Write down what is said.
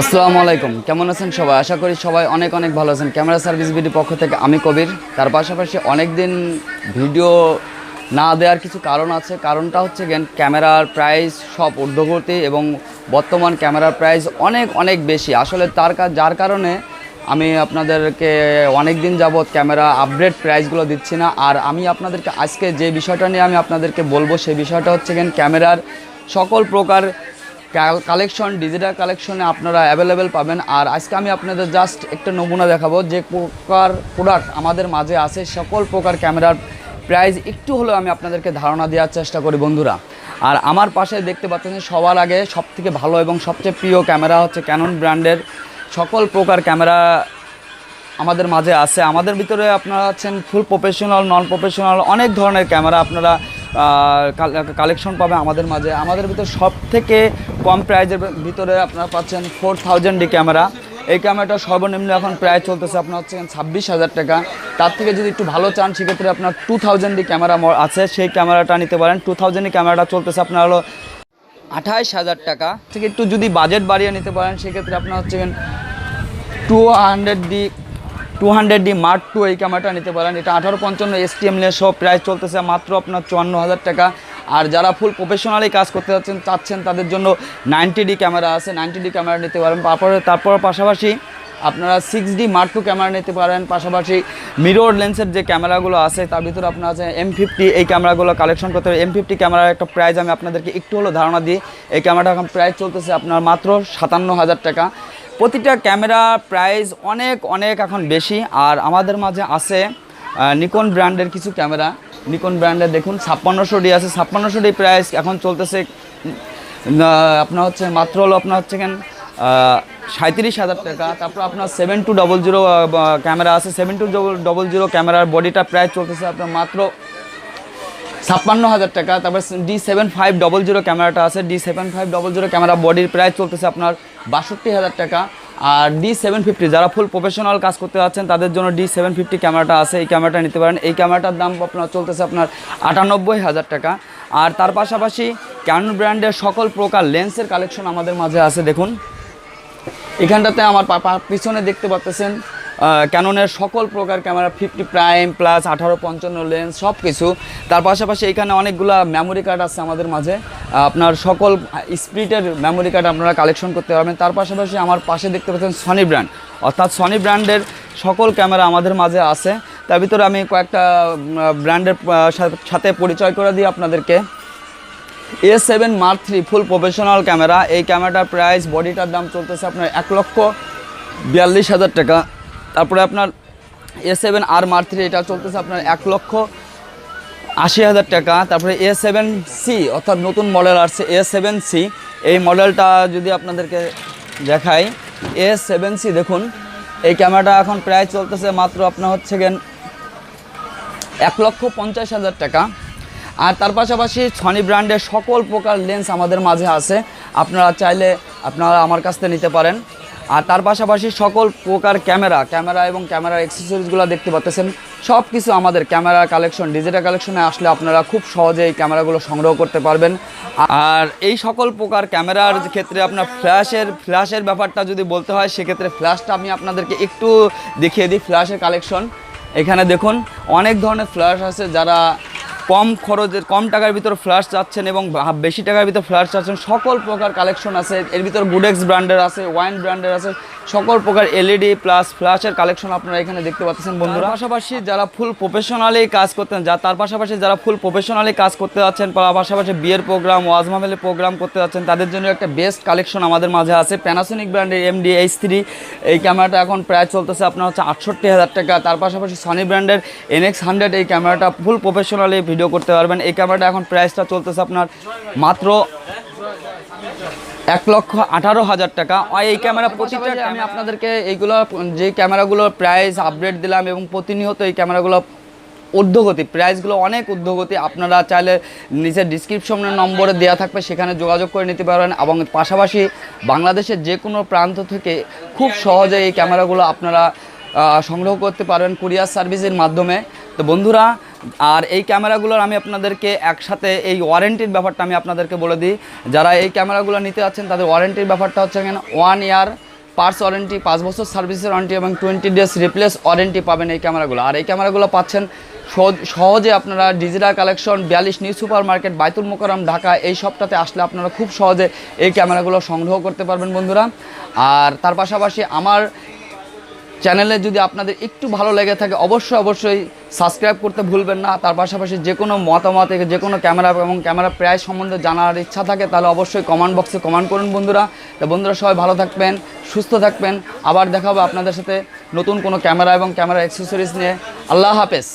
আসসালামু আলাইকুম। কেমন আছেন সবাই? আশা করি সবাই অনেক অনেক ভালো আছেন। ক্যামেরা সার্ভিস বিডি পক্ষ থেকে আমি কবির। তার পাশাপাশি অনেক দিন ভিডিও না দেওয়ার কিছু কারণ আছে। কারণটা হচ্ছে ক্যামেরার প্রাইস সব ঊর্ধ্বগতি এবং বর্তমান ক্যামেরার প্রাইস অনেক অনেক বেশি। আসলে তার যার কারণে আমি আপনাদেরকে অনেক দিন যাবৎ ক্যামেরা আপডেট প্রাইসগুলো দিচ্ছি না। আর আমি আপনাদেরকে আজকে যে বিষয়টা নিয়ে আমি আপনাদেরকে বলব সেই বিষয়টা হচ্ছে গেন, ক্যামেরার সকল প্রকার কালেকশন ডিজিটাল কালেকশনে আপনারা অ্যাভেলেবেল পাবেন। আর আজকে আমি আপনাদের জাস্ট একটা নমুনা দেখাবো যে প্রকার প্রোডাক্ট আমাদের মাঝে আছে। সকল প্রকার ক্যামেরার প্রাইস একটু হলেও আমি আপনাদেরকে ধারণা দেওয়ার চেষ্টা করি বন্ধুরা। আর আমার পাশে দেখতে পাচ্ছেন সবার আগে সবথেকে ভালো এবং সবচেয়ে প্রিয় ক্যামেরা হচ্ছে ক্যানন ব্র্যান্ডের সকল প্রকার ক্যামেরা আমাদের মাঝে আছে। আমাদের ভিতরে আপনারা আছেন ফুল প্রফেশনাল নন প্রফেশনাল অনেক ধরনের ক্যামেরা আপনারা কালেকশন পাবে আমাদের মাঝে। আমাদের ভিতরে সব থেকে কম প্রাইজের ভিতরে আপনারা পাচ্ছেন ফোর থাউজেন্ড ডি ক্যামেরা এই ক্যামেরাটা সর্বনিম্ন এখন প্রায় চলতেছে আপনার হচ্ছে ছাব্বিশ হাজার টাকা। তার থেকে যদি একটু ভালো চান, সেক্ষেত্রে আপনার টু থাউজেন্ড ডি ক্যামেরা আছে। সেই ক্যামেরাটা নিতে পারেন। টু থাউজেন্ড ক্যামেরাটা চলতেছে আপনার হলো আঠাইশ হাজার টাকা। থেকে একটু যদি বাজেট বাড়িয়ে নিতে পারেন, সেক্ষেত্রে আপনার হচ্ছে two hundred D two hundred D mark two এই ক্যামেরাটা নিতে পারেন। এটা আঠারো পঞ্চান্ন এস টি এম সব প্রাইস চলতেছে। মাত্র আপনার চুয়ান্ন হাজার টাকা। আর যারা ফুল প্রফেশনালি কাজ করতে যাচ্ছেন, চাচ্ছেন, তাদের জন্য নাইনটি ডি ক্যামেরা আছে। নাইনটি ডি ক্যামেরা নিতে পারেন। তারপরে তারপর পাশাপাশি আপনারা six D mark two camera নিতে পারেন। পাশাপাশি মিরর লেন্সের যে ক্যামেরাগুলো আছে, তার ভিতরে আপনার আছে এম ফিফটি এই ক্যামেরাগুলো কালেকশন করতে হবে এম ফিফটি ক্যামেরার একটা প্রাইস আমি আপনাদেরকে একটু হলো ধারণা দিই। এই ক্যামেরাটা এখন প্রাইস চলতেছে আপনার মাত্র সাতান্ন হাজার টাকা। প্রতিটা ক্যামেরা প্রাইস অনেক অনেক এখন বেশি। আর আমাদের মাঝে আছে নিকন ব্র্যান্ডের কিছু ক্যামেরা নিকন ব্র্যান্ডের দেখুন, ছাপ্পান্নশো ডি আছে। ছাপ্পান্নশো ডি প্রাইস এখন চলতেছে আপনার হচ্ছে মাত্র হলো আপনার হচ্ছে কেন সাঁত্রিশ হাজার টাকা। তারপর আপনার seven two double zero camera আছে। সেভেন টু ডবল জিরো ক্যামেরার বডিটা প্রায় চলতেছে আপনার মাত্র ছাপ্পান্ন হাজার টাকা। তারপর D seven five double zero ক্যামেরাটা আছে। D seven five double zero camera বডির প্রাইস চলতেছে আপনার বাষট্টি হাজার টাকা। আর ডি সেভেন ফিফটি যারা ফুল প্রফেশনাল কাজ করতে যাচ্ছেন, তাদের জন্য ডি সেভেন ফিফটি ক্যামেরাটা আছে। এই ক্যামেরাটা নিতে পারেন। এই ক্যামেরাটার দাম আপনার চলতেছে আপনার আটানব্বই হাজার টাকা। আর তার পাশাপাশি ক্যানন ব্র্যান্ডের সকল প্রকার লেন্সের কালেকশন আমাদের মাঝে আছে। দেখুন, এখানটাতে আমার পিছনে দেখতে পাচ্ছেন ক্যাননের সকল প্রকার ক্যামেরা ফিফটি প্রাইম প্লাস আঠারো পঞ্চান্ন লেন্স সব কিছু তার পাশাপাশি এখানে অনেকগুলো মেমোরি কার্ড আছে আমাদের মাঝে। আপনার সকল স্প্রিটের মেমোরি কার্ড আপনারা কালেকশন করতে পারবেন। তার পাশাপাশি আমার পাশে দেখতে পাচ্ছেন সনি ব্র্যান্ড অর্থাৎ সনি ব্র্যান্ডের সকল ক্যামেরা আমাদের মাঝে আছে। তার ভিতরে আমি কয়েকটা ব্র্যান্ডের সাথে পরিচয় করে দিই আপনাদেরকে। A seven mark three full professional camera এই ক্যামেরাটার প্রাইস বডিটার দাম চলতেছে আপনার এক লক্ষ বিয়াল্লিশ হাজার টাকা। তারপরে আপনার এ সেভেন আর মার থ্রি এটা চলতেছে আপনার এক লক্ষ আশি হাজার টাকা। তারপরে এ সেভেন সি অর্থাৎ নতুন মডেল আসছে এ সেভেন সি এই মডেলটা যদি আপনাদেরকে দেখাই এ সেভেন সি দেখুন, এই ক্যামেরাটা এখন প্রায় চলতেছে মাত্র আপনার হচ্ছে গেন এক লক্ষ পঞ্চাশ হাজার টাকা। আর তার পাশাপাশি সনি ব্র্যান্ডের সকল প্রকার লেন্স আমাদের মাঝে আছে। আপনারা চাইলে আপনারা আমার কাছ থেকে নিতে পারেন। আর তার পাশাপাশি সকল প্রকার ক্যামেরা ক্যামেরা এবং ক্যামেরার অ্যাক্সেসরিজগুলো দেখতে পাচ্ছেন সব কিছু আমাদের ক্যামেরা কালেকশন ডিজিটাল কালেকশনে আসলে আপনারা খুব সহজে এই ক্যামেরাগুলো সংগ্রহ করতে পারবেন। আর এই সকল প্রকার ক্যামেরার ক্ষেত্রে আপনার ফ্ল্যাশের ফ্ল্যাশের ব্যাপারটা যদি বলতে হয়, সেক্ষেত্রে ফ্ল্যাশটা আমি আপনাদেরকে একটু দেখিয়ে দিই ফ্ল্যাশের কালেকশন এখানে দেখুন, অনেক ধরনের ফ্ল্যাশ আছে যারা কম খরচের, কম টাকার ভিতর ফ্ল্যাশ চাচ্ছেন এবং বেশি টাকার ভিতর ফ্ল্যাশ চাচ্ছেন। সকল প্রকার কালেকশন আছে। এর ভিতর গুডেক্স ব্র্যান্ডের আছে ওয়াইন ব্র্যান্ডের আছে। সকল প্রকার এলইডি প্লাস ফ্ল্যাশের কালেকশন আপনারা এখানে দেখতে পাচ্ছেন বন্ধুরা। পাশাপাশি যারা ফুল প্রফেশনালি কাজ করতেন, যা তার পাশাপাশি যারা ফুল প্রফেশনালি কাজ করতে যাচ্ছেন পাশাপাশি বিয়ের প্রোগ্রাম ওয়াজ মাহফিলের প্রোগ্রাম করতে যাচ্ছেন, তাদের জন্য একটা বেস্ট কালেকশন আমাদের মাঝে আছে। প্যানাসোনিক ব্র্যান্ডের এমডি এইচ থ্রি এই ক্যামেরাটা এখন প্রায় চলতেছে আপনার হচ্ছে আটষট্টি হাজার টাকা। তার পাশাপাশি সনি ব্র্যান্ডের এনএক্স হান্ড্রেড এই ক্যামেরাটা ফুল প্রফেশনালি ভিডিও করতে পারবেন। এই ক্যামেরাটা এখন প্রাইসটা চলতেছে আপনার মাত্র এক লক্ষ আঠারো হাজার টাকা। আর এই ক্যামেরা প্রতিটা আমি আপনাদেরকে এইগুলো যে ক্যামেরাগুলোর প্রাইস আপডেট দিলাম এবং প্রতিনিয়ত এই ক্যামেরাগুলো ঊর্ধ্বগতি প্রাইসগুলো অনেক ঊর্ধ্বগতি। আপনারা চাইলে নিচের ডিসক্রিপশনের নম্বরে দেওয়া থাকবে সেখানে যোগাযোগ করে নিতে পারবেন এবং পাশাপাশি বাংলাদেশের যে কোনো প্রান্ত থেকে খুব সহজে এই ক্যামেরাগুলো আপনারা সংগ্রহ করতে পারবেন কুরিয়ার সার্ভিসের মাধ্যমে। তো বন্ধুরা আর এই ক্যামেরাগুলোর আমি আপনাদেরকে একসাথে এই ওয়ারেন্টির ব্যাপারটা আমি আপনাদেরকে বলে দিই। যারা এই ক্যামেরাগুলো নিতে যাচ্ছেন, তাদের ওয়ারেন্টির ব্যাপারটা হচ্ছে কেন ওয়ান ইয়ার পার্টস ওয়ারেন্টি পাঁচ বছর সার্ভিসের ওয়ারেন্টি এবং টোয়েন্টি ডেজ রিপ্লেস ওয়ারেন্টি পাবেন এই ক্যামেরাগুলো। আর এই ক্যামেরাগুলো পাচ্ছেন সহজে আপনারা ডিজিটাল কালেকশন বিয়াল্লিশ new super market Baitul Mukarram Dhaka, এই সবটাতে আসলে আপনারা খুব সহজে এই ক্যামেরাগুলো সংগ্রহ করতে পারবেন বন্ধুরা। আর তার পাশাপাশি আমার চ্যানেলে যদি আপনাদের একটু ভালো লেগে থাকে, অবশ্যই অবশ্যই সাবস্ক্রাইব করতে ভুলবেন না। তার পাশাপাশি যে কোনো মতামত যে কোনো ক্যামেরা এবং ক্যামেরা প্রায় সম্বন্ধে জানার ইচ্ছা থাকে, তাহলে অবশ্যই কমেন্ট বক্সে কমেন্ট করুন বন্ধুরা। তো বন্ধুরা, সবাই ভালো থাকবেন, সুস্থ থাকবেন। আবার দেখা হবে আপনাদের সাথে নতুন কোনো ক্যামেরা এবং ক্যামেরা অ্যাক্সেসরিজ নিয়ে। আল্লাহ হাফেজ।